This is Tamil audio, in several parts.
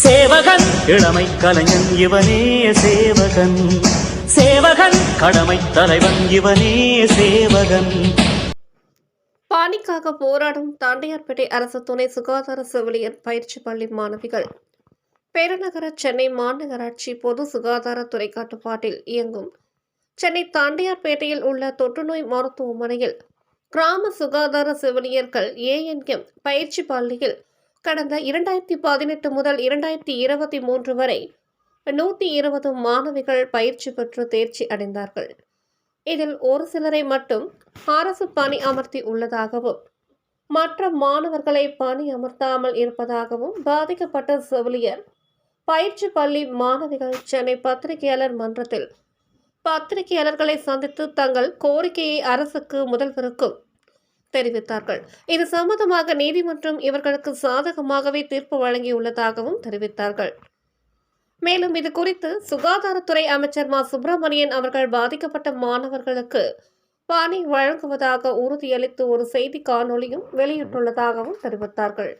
சேவகன். இளமை கலைஞன் இவனே சேவகன். சேவகன். கடமை தலைவன் இவனே சேவகன். பாணிக்காக போராடும் தாண்டியார்பேட்டை அரசு துணை சுகாதார செவிலியர் பயிற்சி பள்ளி மாணவிகள். பெருநகர சென்னை மாநகராட்சி பொது சுகாதாரத்துறை கட்டுப்பாட்டில் இயங்கும். சென்னை தாண்டியார்பேட்டையில் உள்ள தொற்றுநோய் மருத்துவமனையில் கிராம சுகாதார செவிலியர்கள் ஏஎன்எம் பயிற்சி பள்ளியில் கடந்த இரண்டாயிரத்தி பதினெட்டு முதல் இரண்டாயிரத்தி இருபத்தி மூன்று வரை நூற்றி இருபது மாணவிகள் பயிற்சி பெற்று தேர்ச்சி அடைந்தார்கள். இதில் ஒரு சிலரை மட்டும் அரசு பணி அமர்த்தி உள்ளதாகவும் மற்ற மாணவர்களை பணி அமர்த்தாமல் இருப்பதாகவும் பாதிக்கப்பட்ட செவிலியர் பயிற்சி பள்ளி மாணவிகள் சென்னை பத்திரிகையாளர் மன்றத்தில் பத்திரிகையாளர்களை சந்தித்து தங்கள் கோரிக்கையை அரசுக்கு முதல்வருக்கும் தெரிவித்தார்கள். இது சம்பந்தமாக நீதிமன்றம் இவர்களுக்கு சாதகமாகவே தீர்ப்பு வழங்கியுள்ளதாகவும் தெரிவித்தார்கள். மேலும் இது குறித்து சுகாதாரத்துறை அமைச்சர் மா. சுப்பிரமணியன் அவர்கள் பாதிக்கப்பட்ட மாணவர்களுக்கு பணி வழங்குவதாக உறுதியளித்து ஒரு செய்தி காணொளியும் வெளியிட்டுள்ளதாகவும் தெரிவித்தார்கள்.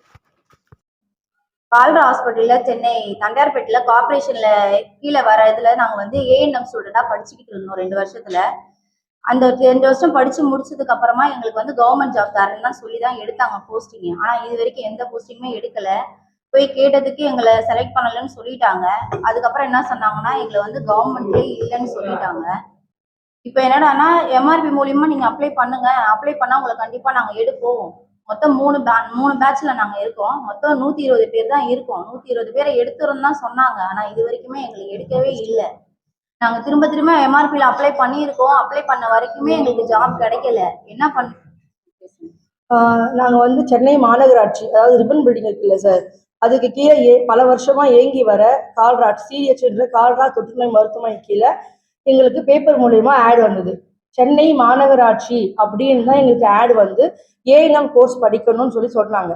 கால்ரா ஹாஸ்பிட்டல்ல சென்னை தண்டையார்பேட்டில் கார்பரேஷன்ல கீழே வர இதுல நாங்க வந்து ஏஎன்எம் ஸ்டூடெண்டா படிச்சுக்கிட்டு இருந்தோம் ரெண்டு வருஷத்துல. அந்த ரெண்டு வருஷம் படிச்சு முடிச்சதுக்கு அப்புறமா எங்களுக்கு வந்து கவர்மெண்ட் ஜாப் தரேன்னு தான் சொல்லி தான் எடுத்தாங்க போஸ்டிங் ஆனா இது வரைக்கும் எந்த போஸ்டிங்குமே எடுக்கல. போய் கேட்டதுக்கு எங்களை செலக்ட் பண்ணலன்னு சொல்லிட்டாங்க. அதுக்கப்புறம் என்ன சொன்னாங்கன்னா எங்களை வந்து கவர்மெண்ட்லேயே இல்லைன்னு சொல்லிட்டாங்க. இப்போ என்னடானா எம்ஆர்பி மூலியமா நீங்க அப்ளை பண்ணுங்க. அப்ளை பண்ணா உங்களை கண்டிப்பா நாங்க எடுப்போம். மொத்தம் மூணு பே மூணு பேட்ச்ல நாங்க இருக்கோம். மொத்தம் நூத்தி இருபது பேர் தான் இருக்கோம். நூத்தி இருபது பேரை எடுத்துரும் தான் சொன்னாங்க. ஆனா இது வரைக்குமே எங்களை எடுக்கவே இல்லை. நாங்க திரும்ப திரும்ப எம்ஆர்பில அப்ளை பண்ணியிருக்கோம். அப்ளை பண்ண வரைக்குமே எங்களுக்கு ஜாப் கிடைக்கல. என்ன பண்ண நாங்கள் வந்து சென்னை மாநகராட்சி அதாவது ரிப்பன் பில்டிங் இருக்குல்ல சார் அதுக்கு கீழே ஏ பல வருஷமா ஏங்கி வர கால்ராட் சிஹெச் என்ற கால்ரா தொற்றுநோய் மருத்துவமனை கீழே எங்களுக்கு பேப்பர் மூலியமா ஆட் வந்தது. சென்னை மாநகராட்சி அப்படின்னு தான் எங்களுக்கு ஆட் வந்து ஏஎன்எம் கோர்ஸ் படிக்கணும்னு சொல்லி சொன்னாங்க.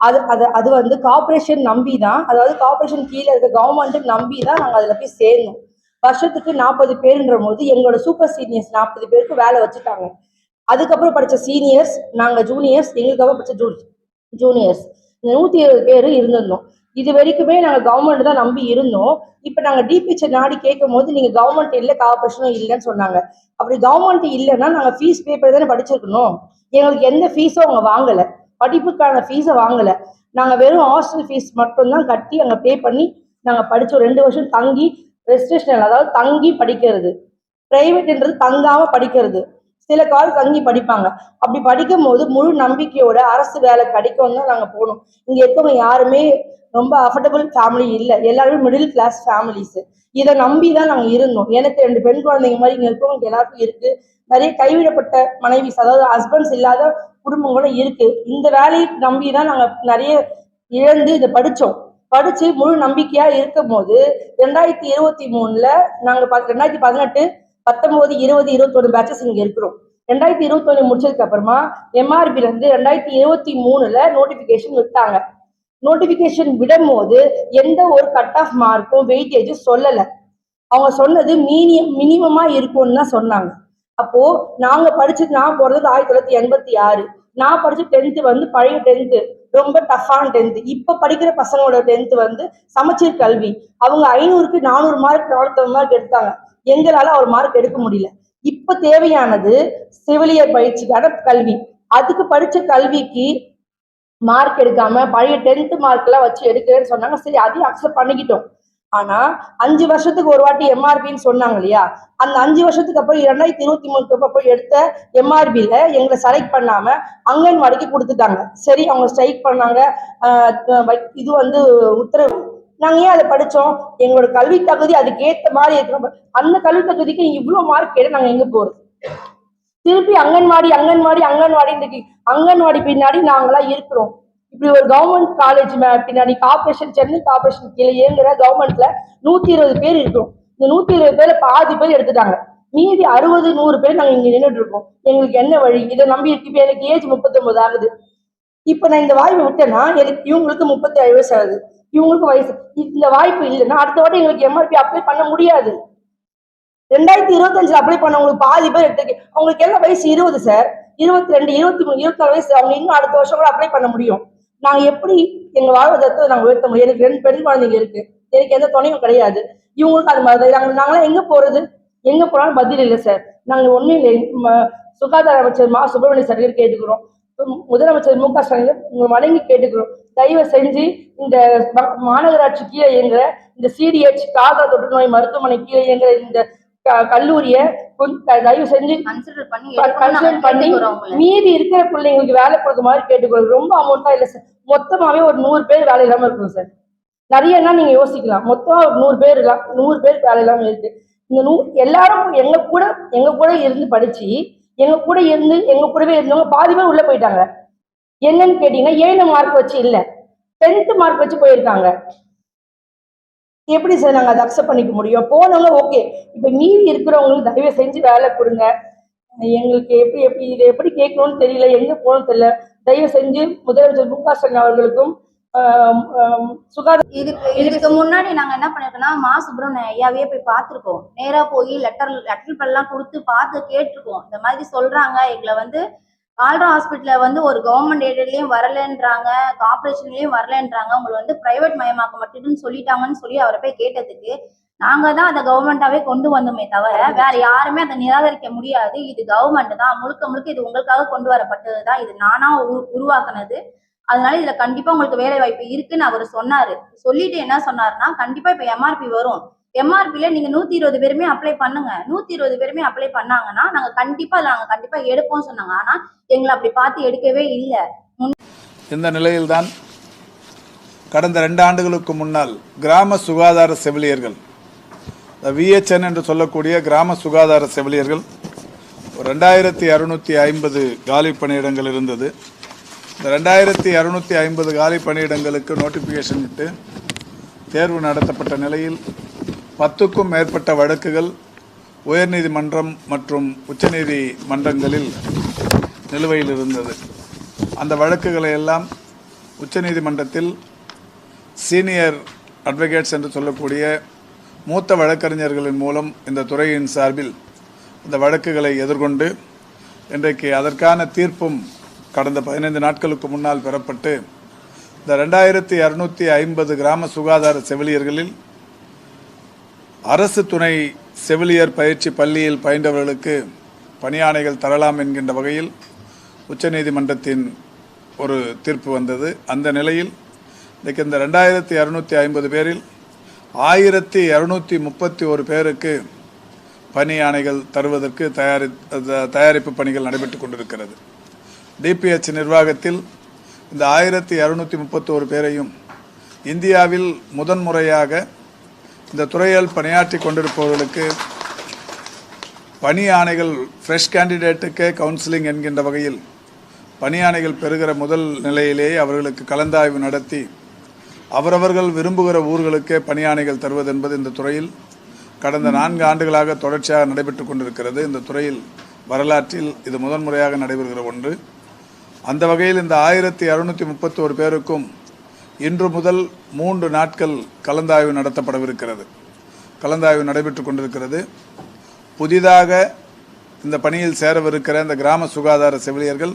அது அது அது வந்து கார்பரேஷன் நம்பி தான் அதாவது கார்பரேஷன் கீழே இருக்க கவர்மெண்ட்டு நம்பி தான் நாங்கள் அதில் போய் சேர்ந்தோம் வருஷத்துக்கு நாற்பது பேருன்ற போது எங்களோட சூப்பர் சீனியர்ஸ் நாற்பது பேருக்கு வேலை வச்சுட்டாங்க. அதுக்கப்புறம் படித்த சீனியர்ஸ் நாங்கள் ஜூனியர்ஸ் எங்களுக்கப்புறம் படித்த ஜூ ஜூனியர்ஸ் நூற்றி இருபது பேர் இருந்திருந்தோம். இது வரைக்குமே நாங்கள் கவர்மெண்ட் தான் நம்பி இருந்தோம். இப்போ நாங்கள் டிபிச்சை நாடி கேட்கும் போது நீங்கள் கவர்மெண்ட் இல்லை கார்பரேஷனும் இல்லைன்னு சொன்னாங்க. அப்படி கவர்மெண்ட் இல்லைன்னா நாங்கள் ஃபீஸ் பே பண்ணி தானே படிச்சிருக்கணும். எங்களுக்கு எந்த ஃபீஸும் அவங்க வாங்கலை. படிப்புக்கான ஃபீஸை வாங்கலை. நாங்கள் வெறும் ஹாஸ்டல் ஃபீஸ் மட்டும்தான் கட்டி அங்கே பே பண்ணி நாங்கள் படித்தோம் ரெண்டு வருஷம் தங்கி ரெஸ்ட்ரிக்ஷன் அதாவது தங்கி படிக்கிறது. பிரைவேட்ன்றது தங்காமல் படிக்கிறது. சில கால் தங்கி படிப்பாங்க. அப்படி படிக்கும் போது முழு நம்பிக்கையோட அரசு வேலை கிடைக்கும் தான் நாங்கள் போனோம் இங்கே இருக்கவங்க யாருமே ரொம்ப அஃபர்டபுள் ஃபேமிலி இல்லை. எல்லாருமே மிடில் கிளாஸ் ஃபேமிலிஸ் இதை நம்பி தான் நாங்கள் இருந்தோம். எனக்கு ரெண்டு பெண் குழந்தைங்க மாதிரி இங்கே இருக்கவங்க எல்லாருக்கும் இருக்கு. நிறைய கைவிடப்பட்ட மனைவிஸ் அதாவது ஹஸ்பண்ட்ஸ் இல்லாத குடும்பங்களும் இருக்கு. இந்த வேலையை நம்பி தான் நாங்கள் நிறைய இழந்து இதை படித்தோம் படிச்சு முழு நம்பிக்கையா இருக்கும் போது ரெண்டாயிரத்தி இருபத்தி மூணுல நாங்க ரெண்டாயிரத்தி பதினெட்டு பத்தொன்பது இருபது இருபத்தொன்னு பேட்சஸ் இங்க இருக்கிறோம். ரெண்டாயிரத்தி இருபத்தொன்னு முடிச்சதுக்கு அப்புறமா எம்ஆர்பில இருந்து ரெண்டாயிரத்தி இருபத்தி மூணுல நோட்டிபிகேஷன் விட்டாங்க. நோட்டிபிகேஷன் விடும்போது எந்த ஒரு கட் ஆஃப் மார்க்கும் வெயிட்டேஜும் சொல்லல. அவங்க சொன்னது மீனியம் மினிமமா இருக்கும்னு தான் சொன்னாங்க. அப்போ நாங்க படிச்சது நான் பிறந்தது ஆயிரத்தி தொள்ளாயிரத்தி எண்பத்தி ஆறு. நான் படிச்ச டென்த்து வந்து பழைய டென்த்து ரொம்ப டஃப்பான டென்த் இப்போ படிக்கிற பசங்களோட டென்த்து வந்து சமச்சீர் கல்வி. அவங்க ஐநூறுக்கு நானூறு மார்க் நானூற்றம்பது மார்க் எடுத்தாங்க. எங்களால ஒரு மார்க் எடுக்க முடியல. இப்ப தேவையானது செவிலியர் பயிற்சிக்கான கல்வி. அதுக்கு படிச்ச கல்விக்கு மார்க் எடுக்காம பழைய டென்த் மார்க் எல்லாம் வச்சு எடுக்கிறேன்னு சொன்னாங்க. சரி அதையும் அக்செப்ட் பண்ணிக்கிட்டோம். ஆனா அஞ்சு வருஷத்துக்கு ஒரு வாட்டி எம்ஆர்பின்னு சொன்னாங்க இல்லையா? அந்த அஞ்சு வருஷத்துக்கு அப்புறம் இரண்டாயிரத்தி இருபத்தி மூணுக்கு அப்புறம் எடுத்த எம்ஆர்பியில எங்களை செலக்ட் பண்ணாம அங்கன்வாடிக்கு கொடுத்துட்டாங்க. சரி அவங்க ஸ்ட்ரைக் பண்ணாங்க. இது வந்து உத்தரவு. நாங்க ஏன் அதை படிச்சோம்? எங்களோட கல்வி தகுதி அதுக்கு ஏத்த மாதிரி இருக்கிறோம் அந்த கல்வி தகுதிக்கு இவ்வளவு மார்க் கேட்டு நாங்க எங்க போறது? திருப்பி அங்கன்வாடி அங்கன்வாடி அங்கன்வாடி இருக்கு. அங்கன்வாடி பின்னாடி நாங்களா இருக்கிறோம். இப்படி ஒரு கவர்மெண்ட் காலேஜ் பின்னாடி கார்பரேஷன் சென்னை கார்பரேஷன் கீழே இயங்குற கவர்மெண்ட்ல நூத்தி இருபது பேர் இருக்கும். இந்த நூத்தி இருபது பேர்ல பாதி பேர் எடுத்துட்டாங்க. மீதி அறுபது நூறு பேர் நாங்க இங்க நின்றுட்டு இருக்கோம். எங்களுக்கு என்ன வழி? இதை நம்பி இருக்கு. இப்போ எனக்கு ஏஜ் முப்பத்தொன்பது ஆகுது. இப்ப நான் இந்த வாய்ப்பு விட்டேன்னா எனக்கு இவங்களுக்கு முப்பத்தி ஏழு வயசு ஆகுது. இவங்களுக்கு வயசு. இந்த வாய்ப்பு இல்லைன்னா அடுத்த வாட்டி எங்களுக்கு எம்ஆர்பி அப்ளை பண்ண முடியாது. ரெண்டாயிரத்தி இருபத்தஞ்சுல அப்ளை பண்ணவங்களுக்கு பாதி பேர் எடுத்து அவங்களுக்கு என்ன வயசு? இருபது சார் இருபத்தி ரெண்டு இருபத்தி மூணு இருபத்தி நாலு வயசு. அவங்க இன்னும் அடுத்த வருஷம் கூட அப்ளை பண்ண முடியும். நாங்க எப்படி எங்க வாழ்வாதாரத்தை நாங்க உயர்த்த முடியும்? எனக்கு ரெண்டு பெண் குழந்தைங்க இருக்கு. எனக்கு எந்த துணையும் கிடையாது. இவங்களுக்கு அது மாதிரி. நாங்க நாங்களாம் எங்க போறது? எங்க போனாலும் பதில் இல்லை சார் நாங்க ஒண்ணும் இல்லை. ம- சுகாதார அமைச்சர் மா சுப்பிரமணிய சார் கேட்டுக்கிறோம். முதலமைச்சர் மு க ஸ்டாலின் உங்க வணங்கி கேட்டுக்கிறோம். தயவு செஞ்சு இந்த மாநகராட்சி கீழே இயங்குற இந்த சிடிஹெச் காதா தொற்றுநோய் மருத்துவமனை கீழே இயங்குற இந்த கல்லூரியை தயவு செஞ்சு கன்சிடர் பண்ணி மீதி இருக்கிற பிள்ளைங்களுக்கு வேலை கொடுக்க மாதிரி கேட்டுக்கொள்ளும் ரொம்ப அமௌண்ட்டா இல்ல சார் மொத்தமாவே ஒரு நூறு பேர் வேலை இல்லாம இருக்கும் சார் நிறையன்னா நீங்க யோசிக்கலாம். மொத்தமா ஒரு நூறு பேர் இருக்கலாம் நூறு பேர் வேலை இல்லாம இருக்கு. இந்த நூ எல்லாரும் எங்க கூட எங்க கூட இருந்து படிச்சு எங்க கூட இருந்து எங்க கூடவே இருந்தவங்க பாதி பேர் உள்ள போயிட்டாங்க. என்னன்னு கேட்டீங்கன்னா ஏழு மார்க் வச்சு இல்ல. டென்த் மார்க் வச்சு போயிருக்காங்க. எப்படி சார் நாங்கள் அதை அக்செப்ட் பண்ணிக்க முடியும்? போனவங்க ஓகே இப்போ மீதி இருக்கிறவங்களுக்கு தயவு செஞ்சு வேலை கொடுங்க. எங்களுக்கு எப்படி எப்படி இதை எப்படி கேட்கணும்னு தெரியல எங்கே போகணும்னு தெரியல. தயவு செஞ்சு முதலமைச்சர் மு க ஸ்டாலின் அவர்களுக்கும் சுகாதார இதுக்கு இதுக்கு முன்னாடி நாங்க என்ன பண்ணிருக்கோம்னா மா சுப்பிரமணிய ஐயாவே போய் பார்த்துருக்கோம். நேரா போய் லெட்டர் லெட்டர் எல்லாம் கொடுத்து பார்த்து கேட்டிருக்கோம். இந்த மாதிரி சொல்றாங்க. எங்களை வந்து ஆல்ரா ஹாஸ்பிட்டலில் வந்து ஒரு கவர்மெண்ட் ஏரியாலையும் வரலன்றாங்க கார்பரேஷன்லயும் வரலன்றாங்க. உங்களை வந்து பிரைவேட் மயமாக்க மட்டும்னு சொல்லிட்டாங்கன்னு சொல்லி அவரை போய் கேட்டதுக்கு நாங்க தான் அதை கவர்மெண்டாவே கொண்டு வந்தோமே தவிர வேற யாருமே அதை நிராகரிக்க முடியாது. இது கவர்மெண்ட் தான். முழுக்க முழுக்க இது உங்களுக்காக கொண்டு வரப்பட்டது தான். இது நானா உருவாக்குனது. அதனால இதுல கண்டிப்பா உங்களுக்கு வேலை வாய்ப்பு இருக்குன்னு அவர் சொன்னாரு. சொல்லிட்டு என்ன சொன்னாருன்னா கண்டிப்பா இப்ப எம்ஆர்பி வரும். எம்ஆர்பியில் நீங்க நூத்தி இருபது பேருமே அப்ளை பண்ணுங்க. நூத்தி இருபது பேருமே அப்ளை பண்ணாங்கன்னா நாங்க கண்டிப்பா அதுல நாங்க கண்டிப்பா எடுப்போம் சொன்னாங்க. ஆனா எங்களை அப்படி பார்த்து எடுக்கவே இல்லை. இந்த நிலையில்தான் கடந்த ரெண்டு ஆண்டுகளுக்கு முன்னால் கிராம சுகாதார செவிலியர்கள் விஎச்என் என்று சொல்லக்கூடிய கிராம சுகாதார செவிலியர்கள் ரெண்டாயிரத்தி அறுநூற்றி ஐம்பது காலி பணியிடங்கள் இருந்தது. இந்த ரெண்டாயிரத்தி அறுநூத்தி ஐம்பது காலி பணியிடங்களுக்கு நோட்டிஃபிகேஷன் இட்டு தேர்வு நடத்தப்பட்ட நிலையில் பத்துக்கும் மேற்பட்ட வழக்குகள் உயர்நீதிமன்றம் மற்றும் உச்சநீதிமன்றங்களில் நிலுவையில் இருந்தது. அந்த வழக்குகளை எல்லாம் உச்சநீதிமன்றத்தில் சீனியர் அட்வொகேட்ஸ் என்று சொல்லக்கூடிய மூத்த வழக்கறிஞர்களின் மூலம் இந்த துறையின் சார்பில் இந்த வழக்குகளை எதிர்கொண்டு இன்றைக்கு அதற்கான தீர்ப்பும் கடந்த பதினைந்து நாட்களுக்கு முன்னால் பெறப்பட்டு இந்த ரெண்டாயிரத்தி இரநூத்தி ஐம்பது கிராம சுகாதார செவிலியர்களில் அரசு துணை செவிலியர் பயிற்சி பள்ளியில் பயின்றவர்களுக்கு பணியாணைகள் தரலாம் என்கின்ற வகையில் உச்சநீதிமன்றத்தின் ஒரு தீர்ப்பு வந்தது. அந்த நிலையில் இன்றைக்கு இந்த ரெண்டாயிரத்தி இரநூத்தி ஐம்பது பேரில் ஆயிரத்தி இரநூத்தி முப்பத்தி ஒரு பேருக்கு பணி ஆணைகள் தருவதற்கு தயாரி த- தயாரிப்பு பணிகள் நடைபெற்று கொண்டிருக்கிறது. டிபிஹெச் நிர்வாகத்தில் இந்த ஆயிரத்தி இரநூத்தி முப்பத்தோரு பேரையும் இந்தியாவில் முதன்முறையாக இந்த துறையில் பணியாற்றி கொண்டிருப்பவர்களுக்கு பணி ஆணைகள் ஃப்ரெஷ் கேண்டிடேட்டுக்கே கவுன்சிலிங் என்கின்ற வகையில் பணி ஆணைகள் பெறுகிற முதல் நிலையிலேயே அவர்களுக்கு கலந்தாய்வு நடத்தி அவரவர்கள் விரும்புகிற ஊர்களுக்கே பணி ஆணைகள் தருவது என்பது இந்த துறையில் கடந்த நான்கு ஆண்டுகளாக தொடர்ச்சியாக நடைபெற்று கொண்டிருக்கிறது. இந்த துறையில் வரலாற்றில் இது முதன்முறையாக நடைபெறுகிற ஒன்று. அந்த வகையில் இந்த ஆயிரத்தி அறுநூற்றி முப்பத்தோரு பேருக்கும் இன்று முதல் மூன்று நாட்கள் கலந்தாய்வு நடத்தப்படவிருக்கிறது. கலந்தாய்வு நடைபெற்றுக் கொண்டிருக்கிறது. புதிதாக இந்த பணியில் சேரவிருக்கிற இந்த கிராம சுகாதார செவிலியர்கள்